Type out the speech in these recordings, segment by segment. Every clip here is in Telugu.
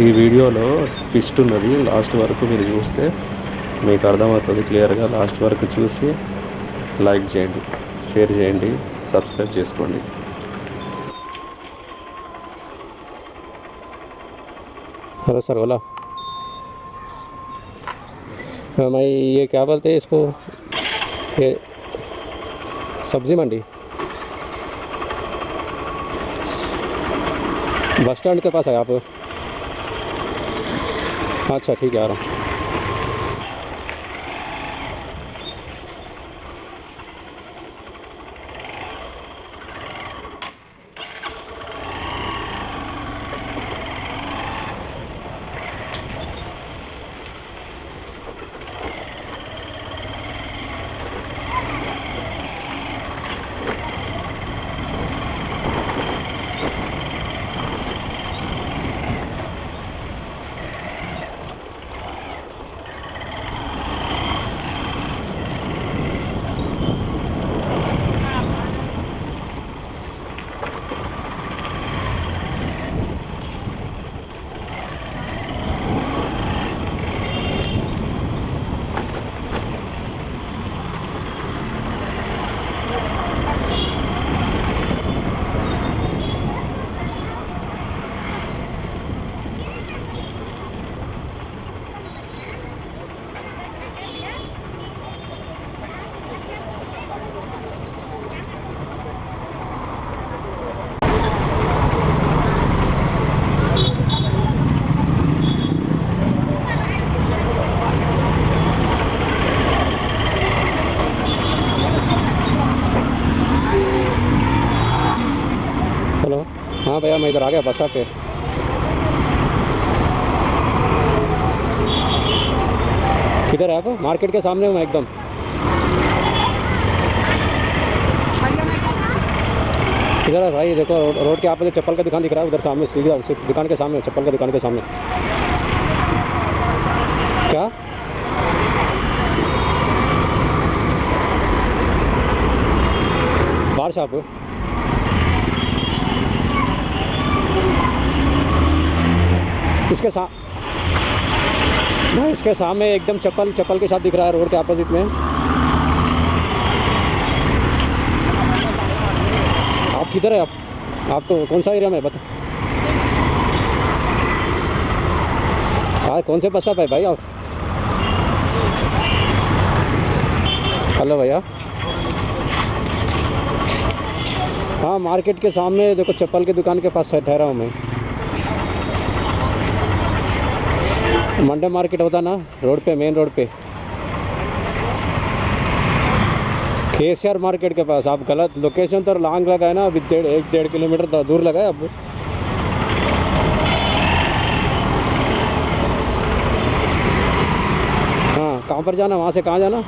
ఈ వీడియోలో ట్విస్ట్ ఉన్నది లాస్ట్ వరకు మీరు చూస్తే మీకు అర్థమవుతుంది క్లియర్గా లాస్ట్ వరకు చూసి లైక్ చేయండి షేర్ చేయండి సబ్స్క్రైబ్ చేసుకోండి हेलो सर बोला हाँ, मैं ये क्या बोलते हैं इसको ये सब्जी मंडी बस स्टैंड के पास है आप अच्छा ठीक है आ रहा हूँ हाँ भैया मैं इधर आ गया बस स्टॉप पे। किधर है आप? मार्केट के सामने हूँ एकदम। किधर है भाई देखो रोड, के आप चप्पल का दुकान दिख रहा है उधर सामने सीधा उसी दुकान के सामने चप्पल का दुकान के सामने। क्या? बाहर से आप? इसके साथ इसके सामने एकदम चप्पल चप्पल के साथ दिख रहा है रोड के अपोजिट में। आप किधर है? आप आप तो कौन सा एरिया में बता। हाँ कौन से बस स्टॉप है भाई? आप हेलो भैया। हाँ मार्केट के सामने देखो, चप्पल की दुकान के पास ठहरा हूँ मैं। मंडे मार्केट होता ना, रोड पे मेन रोड पे। केसीआर मार्केट के पास, आप गलत लोकेशन तो लॉन्ग लगा है ना, अभी डेढ़, एक, डेढ़ किलोमीटर तो दूर लगा है अब। हाँ कहाँ पर जाना, वहाँ से कहाँ जाना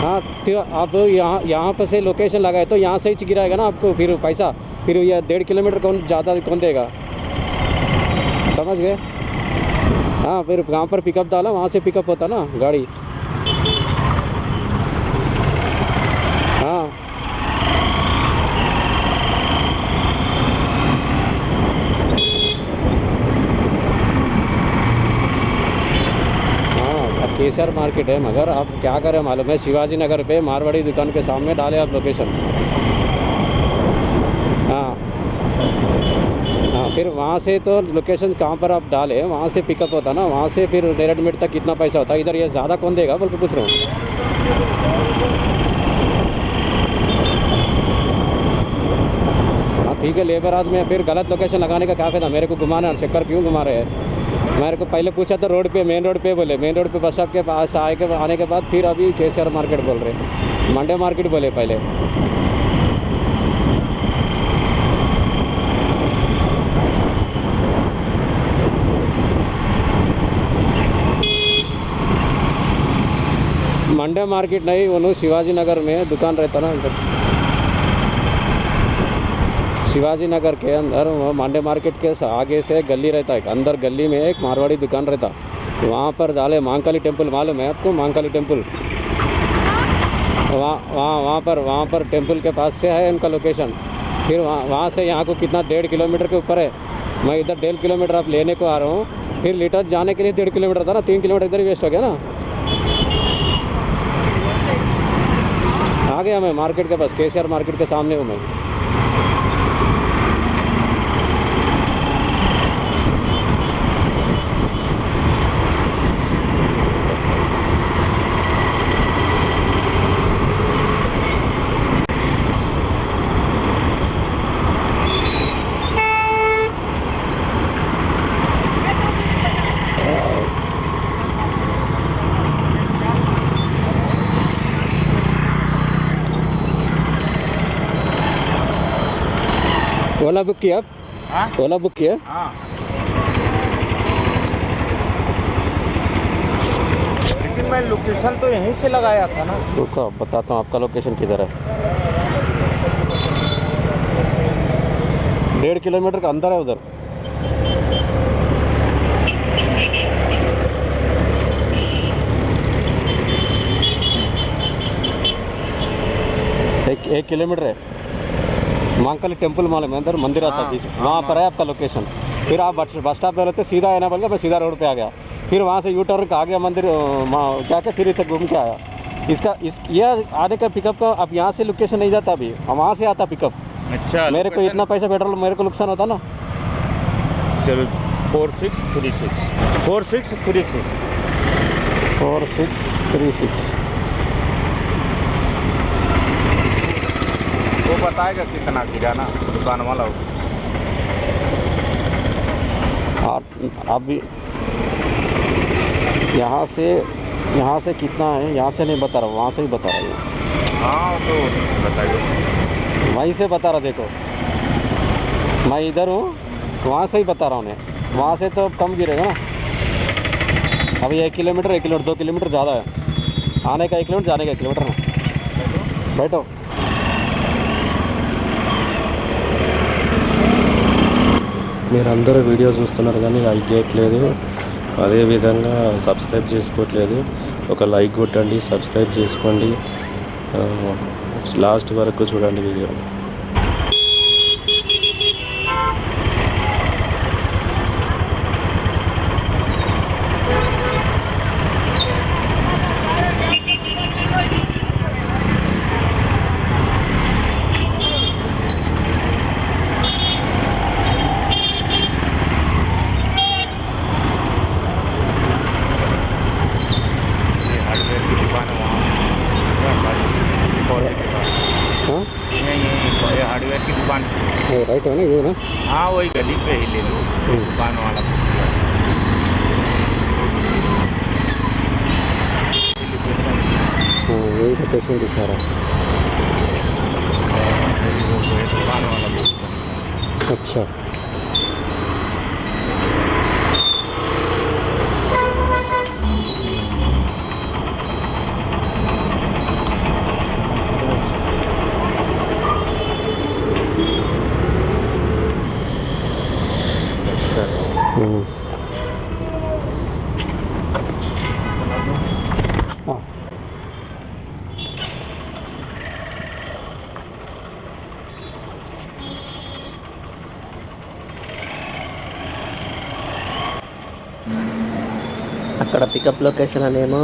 हाँ हाँ। तो आप यहाँ यहाँ पर से लोकेशन लगाए तो यहाँ से ही गिराएगा ना आपको फिर पैसा। फिर यह डेढ़ किलोमीटर कौन ज़्यादा कौन देगा? समझ गए? हाँ फिर वहाँ पर पिकअप डाला, वहाँ से पिकअप होता ना गाड़ी हाँ केसर मार्केट है, मगर आप क्या करें मालूम है? शिवाजी नगर पे मारवाड़ी दुकान के सामने डाले आप लोकेशन हाँ। हाँ फिर वहाँ से तो लोकेशन कहाँ पर आप डाले? वहाँ से पिकअप होता ना? वहाँ से फिर डेढ़ मिनट तक कितना पैसा होता? इधर ये ज़्यादा कौन देगा? बल्कि पूछ रहा हूँ। हाँ ठीक है, लेबर आज में फिर गलत लोकेशन लगाने का क्या फ़ायदा? मेरे को घुमाना चक्कर क्यों घुमा रहे हैं? मेरे को पहले पूछा था रोड पे मेन रोड पे बोले। मेन रोड पे बस स्टॉप के पास आए के आने के बाद फिर अभी केसीआर मार्केट बोल रहे। मंडे मार्केट बोले पहले। मंडे मार्केट नहीं वो शिवाजी नगर में दुकान रहता ना शिवाजी नगर के अंदर, मांडे मार्केट के आगे से गली रहता है। अंदर गली में एक मारवाड़ी दुकान रहता। वहाँ पर डाले मांकाली टेंपल मालूम है आपको मांकाली टेंपल वहाँ वहाँ वहाँ पर वहाँ पर टेंपल के पास से है उनका लोकेशन। फिर वहाँ वहाँ से यहाँ को कितना, डेढ़ किलोमीटर के ऊपर है। मैं इधर डेढ़ किलोमीटर आप लेने को आ रहा हूँ। फिर लीटर जाने के लिए डेढ़ किलोमीटर था ना, तीन किलोमीटर इधर वेस्ट हो गया ना? आ गया मैं मार्केट के पास के मार्केट के सामने हूँ मैं। ओला बुक किया आप? हाँ? ओला बुक किया? हाँ। लेकिन मैं लोकेशन तो यहीं से लगाया था ना। रुको बताता हूँ आपका लोकेशन किधर है? डेढ़ किलोमीटर का अंदर है उधर। एक एक किलोमीटर है। मांकली टेंपल मालूम है अंदर मंदिर आता है बीच वहाँ पर है आपका लोकेशन फिर आप बस बस स्टॉप पे रहते सीधा आना बोल के मैं सीधा रोड पे आ गया फिर वहाँ से यू टर्न आ गया मंदिर वहाँ जाके फिर इधर घूम के आया इसका इस ये आने का पिकअप का अब यहाँ से लोकेशन नहीं जाता अभी हम वहाँ से आता पिकअप अच्छा मेरे को इतना पैसा पेट्रोल मेरे को नुकसान होता ना चलो four six three six four six three six four six three six वो बताएगा कितना गिरा ना दुकान वाला आप अभी यहाँ से यहाँ से कितना है? यहाँ से नहीं बता रहा वहाँ से ही बता रहा हूँ। हाँ तो बताइए वहीं से बता रहा देखो। मैं इधर हूँ वहाँ से ही बता रहा हूँ उन्हें। वहाँ से तो कम गिरेगा ना। अभी एक किलोमीटर एक किलोमीटर दो किलोमीटर ज़्यादा है। आने का एक किलोमीटर जाने का एक किलोमीटर ना बैठो। మీరు అందరూ వీడియో చూస్తున్నారు కానీ లైక్ చేయట్లేదు. అదేవిధంగా సబ్స్క్రైబ్ చేసుకోవట్లేదు. ఒక లైక్ కొట్టండి సబ్స్క్రైబ్ చేసుకోండి. లాస్ట్ వరకు చూడండి వీడియో. राइट है ना ये ना हाँ वही गली पे ही ले लो। हम्म। दुकान वाला हाँ। वही लोकेशन दिखा रहा दुकान वाला अच्छा। అక్కడ పికప్ లొకేషన్ అనేమో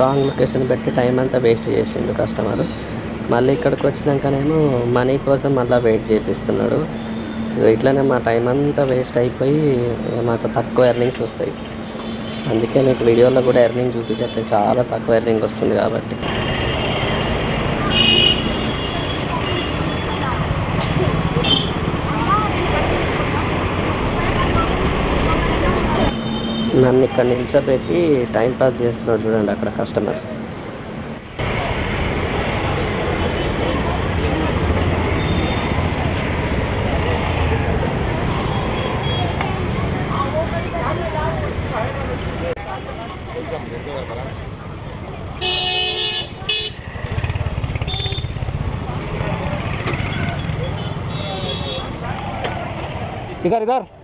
రాంగ్ లొకేషన్ పెట్టి టైం అంతా వేస్ట్ చేసిండు కస్టమర్ మళ్ళీ ఇక్కడికి వచ్చినాకనేమో మనీ కోసం మళ్ళీ వెయిట్ చేపిస్తున్నాడు. ఇట్లనే ఇట్లానే మా టైం అంతా వేస్ట్ అయిపోయి మాకు తక్కువ ఎర్నింగ్స్ వస్తాయి. అందుకే మీకు వీడియోలో కూడా ఎర్నింగ్ చూపించట్లే చాలా తక్కువ ఎర్నింగ్ వస్తుంది కాబట్టి. నన్ను ఇక్కడ నిల్చోబెట్టి టైం పాస్ చేస్తున్నాడు చూడండి అక్కడ కస్టమర్ इधर इधर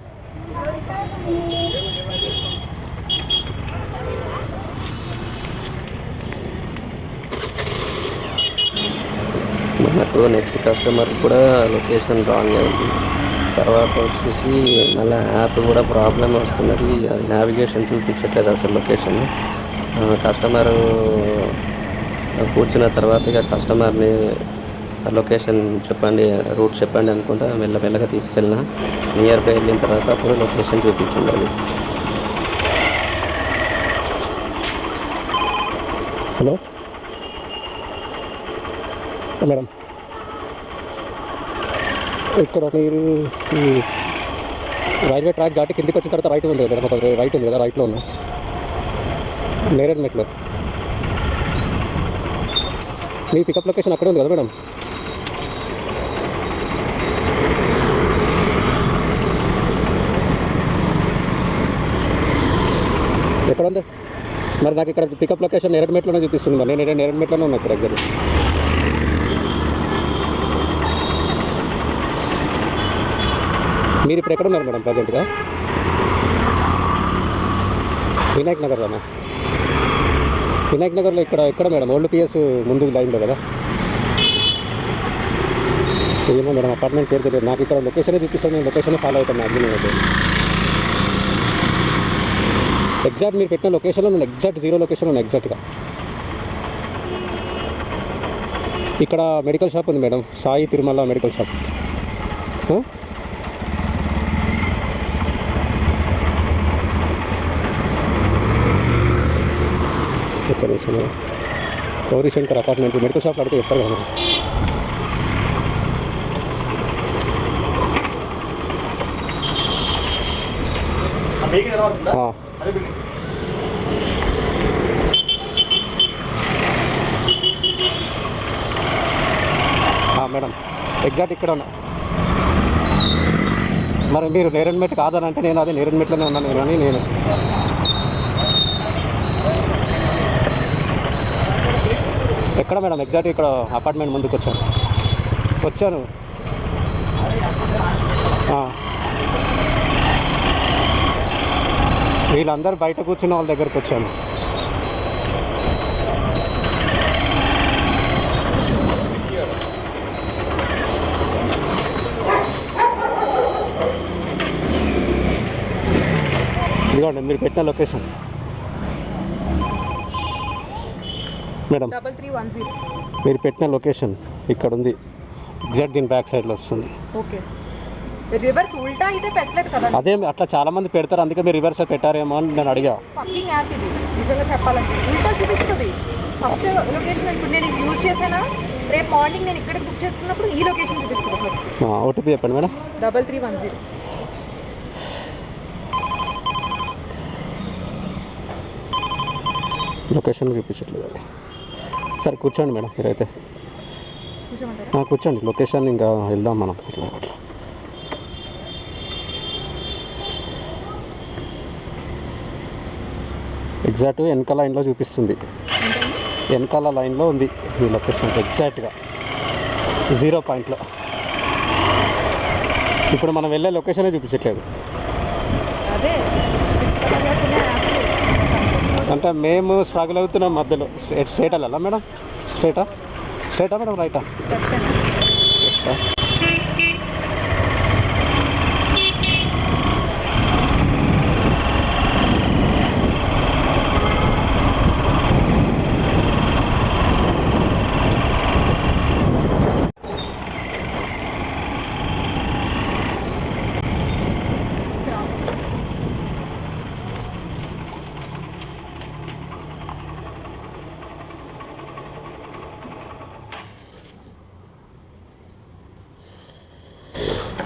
సో నెక్స్ట్ కస్టమర్ కూడా లొకేషన్ రాంగ్ అయింది తర్వాత వచ్చేసి మళ్ళీ యాప్ కూడా ప్రాబ్లం వస్తున్నది. అది నావిగేషన్ చూపించట్లేదు అసలు లొకేషన్ కస్టమర్ కూర్చున్న తర్వాత ఇక కస్టమర్ని లొకేషన్ చెప్పండి రూట్ చెప్పండి అనుకుంటా మెల్లమెల్లగా తీసుకెళ్ళిన. నియర్ బై వెళ్ళిన తర్వాత అప్పుడు లొకేషన్ చూపించండి అది హలో మేడం. ఇక్కడ మీరు ఈ రైల్వే ట్రాక్ దాటి కిందికి వచ్చిన తర్వాత రైట్ ఉంది మేడం ఒక రైట్ ఉంది కదా రైట్లో ఉన్నా నేరేడ్ మెట్లో మీ పికప్ లొకేషన్ అక్కడే ఉంది కదా మేడం? ఎక్కడ ఉంది? మరి నాకు ఇక్కడ పికప్ లొకేషన్ నేరేడ్ మెట్లోనే చూపిస్తుంది మరి. నేను నేరేడ్ మెట్లోనే ఉన్నా ఇక్కడ దగ్గర మీరు ఇప్పుడు ఎక్కడ ఉన్నారు మేడం ప్రజెంట్గా వినాయక్ నగర్లోనా? వినాయక్ నగర్లో ఇక్కడ ఎక్కడ మేడం? ఓల్డ్ పిఎస్ ముందు లైన్లో కదా? ఏమో మేడం అపార్ట్మెంట్ పేరు తెలియదు. నాకు ఇక్కడ లొకేషన్ చూపిస్తాను నేను లొకేషన్ ఫాలో అవుతాను మ్యాక్సిమం అయితే ఎగ్జాక్ట్ మీరు పెట్టిన లొకేషన్లో నేను ఎగ్జాక్ట్ జీరో లొకేషన్ ఉన్నాను ఎగ్జాక్ట్గా ఇక్కడ మెడికల్ షాప్ ఉంది madam. Sai Tirumala medical shop madam. Gaurishankar apartment medical shop అడిగితే చెప్తారు కదా మేడం. ఎగ్జాక్ట్ ఇక్కడ ఉన్నా మరి మీరు నేరన్మెట్ కాదని అంటే నేను అదే నేరన్మెట్లోనే ఉన్నాను నేను అని నేను ఎక్కడ మేడం? ఎగ్జాక్ట్ ఇక్కడ అపార్ట్మెంట్ ముందుకు వచ్చాను. వచ్చాను. వీళ్ళందరూ బయట కూర్చున్న వాళ్ళ దగ్గరకు వచ్చాను. ఇదిగోండి మీరు పెట్టిన location. Madam. Double three one zero. మీరు పెట్టిన లొకేషన్ ఇక్కడ ఉంది ఎగ్జాక్ట్ దీని బ్యాక్ సైడ్లో వస్తుంది. ఓకే. రివర్స్ ఉల్టా అయితే పెట్టలేదు కదా అదే అట్లా చాలా మంది పెడతారు. అందుకే మీరు రివర్స్ పెట్టారేమో అని నేను అడిగా. ఫకింగ్ యాప్ ఇది. నిజంగా చెప్పాలంటే. ఉల్టా చూపిస్తుంది. ఫస్ట్ లొకేషన్ ఇప్పుడు నేను యూజ్ చేశానా? రేపు మార్నింగ్ నేను ఇక్కడ బుక్ చేసుకున్నప్పుడు ఈ లొకేషన్ చూపిస్తుంది ఫస్ట్ ఓటీపీ చెప్పండి madam. Double three one zero. Location చూపించట్లేదు. సరే కూర్చోండి మేడం మీరైతే. కూర్చోండి లొకేషన్ ఇంకా వెళ్దాం మనం అట్లా. అట్లా ఎగ్జాక్ట్ వెనకాల లైన్లో చూపిస్తుంది. వెనకాల లైన్లో ఉంది ఈ లొకేషన్ ఎగ్జాక్ట్గా జీరో పాయింట్లో ఇప్పుడు మనం వెళ్ళే లొకేషనే చూపించట్లేదు. అంటే మేము స్ట్రగుల్ అవుతున్నాం మధ్యలో. స్ట్రేట్ స్ట్రేట్ వెళ్ళాలా మేడం? స్ట్రేటా స్ట్రేటా మేడం రైటా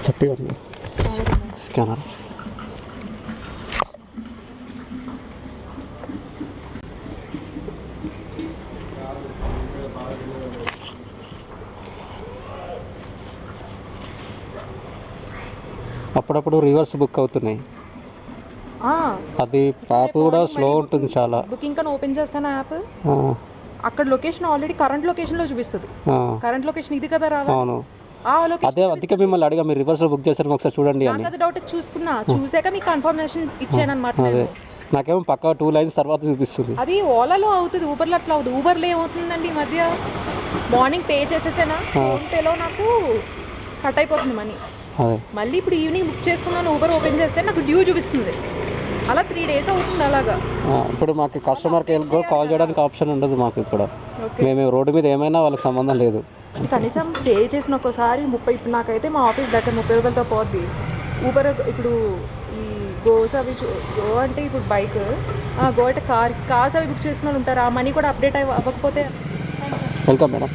థర్టీ వన్ స్కానర్. అప్పుడప్పుడు రివర్స్ బుక్ అవుతున్నాయి. అది యాప్ కూడా స్లో ఉంటుంది చాలా. బుకింగ్ కానీ ఓపెన్ చేస్తాను యాప్? అక్కడ లొకేషన్ ఆల్రెడీ కరెంట్ లొకేషన్లో చూపిస్తుంది. కరెంట్ లొకేషన్ ఇది కదా రావాలి. అదే అందుకే మిమ్మల్ని అడిగా మీరు రివర్స్లో బుక్ చేశారు ఒకసారి చూడండి అని. నాకు అది డౌట్ చూసుకున్నా. చూసాక మీకు కన్ఫర్మేషన్ ఇచ్చాను అనమాట అదే నాకేమో పక్క టూ లైన్స్ తర్వాత చూపిస్తుంది. అది ఓలాలో అవుతుంది ఊబర్లో అట్లా అవుతుంది. ఊబర్లో ఏమవుతుందండి ఈ మధ్య? మార్నింగ్ పే చేసేసానా? ఫోన్పేలో నాకు కట్ అయిపోతుంది మనీ మళ్ళీ ఇప్పుడు ఈవినింగ్ బుక్ చేసుకున్నాను ఊబర్ ఓపెన్ చేస్తే నాకు డ్యూ చూపిస్తుంది. అలా త్రీ డేస్ అవుతుంది అలాగా. ఆ, ఇప్పుడు మాకు కస్టమర్ కేర్కి కాల్ చేయడానికి ఆప్షన్ ఉండదు మాకు ఇక్కడ ఓకే మేము రోడ్డు మీద ఏమైనా వాళ్ళకి సంబంధం లేదు. కనీసం పే చేసిన ఒక్కసారి ముప్పై ఇప్పుడు నాకైతే మా ఆఫీస్ దగ్గర ముప్పై రూపాయలతో పోద్ది. ఊబర్ ఇప్పుడు ఈ గోస్ అవి గో అంటే ఇప్పుడు బైక్ గో అంటే కార్ కార్స్ అవి బుక్ చేసుకుని ఉంటారు. ఆ మనీ కూడా అప్డేట్ అవ్వ అవ్వకపోతే వెల్కమ్ మేడం